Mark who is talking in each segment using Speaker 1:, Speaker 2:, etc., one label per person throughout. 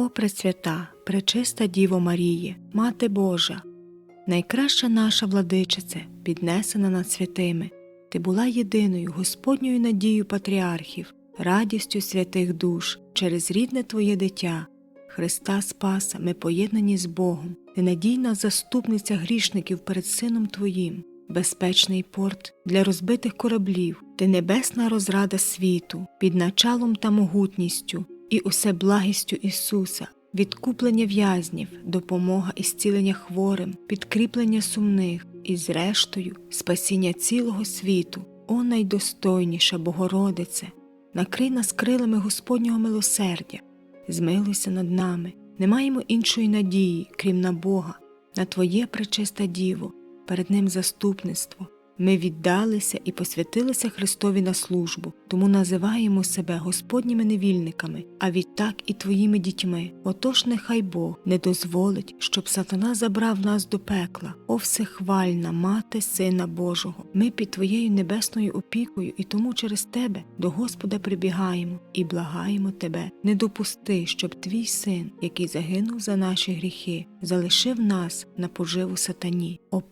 Speaker 1: О Пресвята, пречиста Діво Маріє, Мати Божа, найкраща наша владичице, піднесена над святими, ти була єдиною Господньою надією патріархів, радістю святих душ через рідне Твоє дитя, Христа Спаса, ми поєднані з Богом, ти надійна заступниця грішників перед Сином Твоїм, безпечний порт для розбитих кораблів, ти небесна розрада світу, під началом та могутністю, і усе благістю Ісуса, відкуплення в'язнів, допомога і зцілення хворим, підкріплення сумних і, зрештою, спасіння цілого світу, о найдостойніша Богородице, накрий нас крилами Господнього милосердя, змилуйся над нами, не маємо іншої надії, крім на Бога, на Твоє пречисте Діво, перед Ним заступництво. Ми віддалися і посвятилися Христові на службу, тому називаємо себе Господніми невільниками, а відтак і твоїми дітьми. Отож нехай Бог не дозволить, щоб сатана забрав нас до пекла. О всехвальна мати Сина Божого. Ми під Твоєю небесною опікою, і тому через Тебе до Господа прибігаємо і благаємо Тебе. Не допусти, щоб Твій син, який загинув за наші гріхи, залишив нас на поживу сатані. О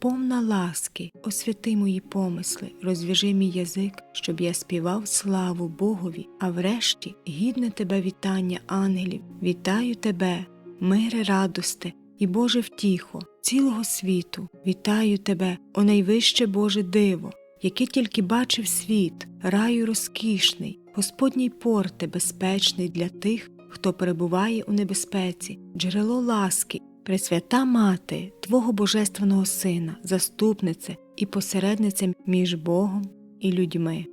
Speaker 1: ласки, освяти мої помисли, розв'яжи мій язик, щоб я співав славу Богові, а врешті гідне тебе вітання ангелів. Вітаю тебе, мире радосте і Боже втіхо, цілого світу. Вітаю тебе, о найвище Боже диво, яке тільки бачив світ, раю розкішний, Господній порте безпечний для тих, хто перебуває у небезпеці, джерело ласки, Пресвята Мати, Твого Божественного Сина, заступнице і посередниця між Богом і людьми.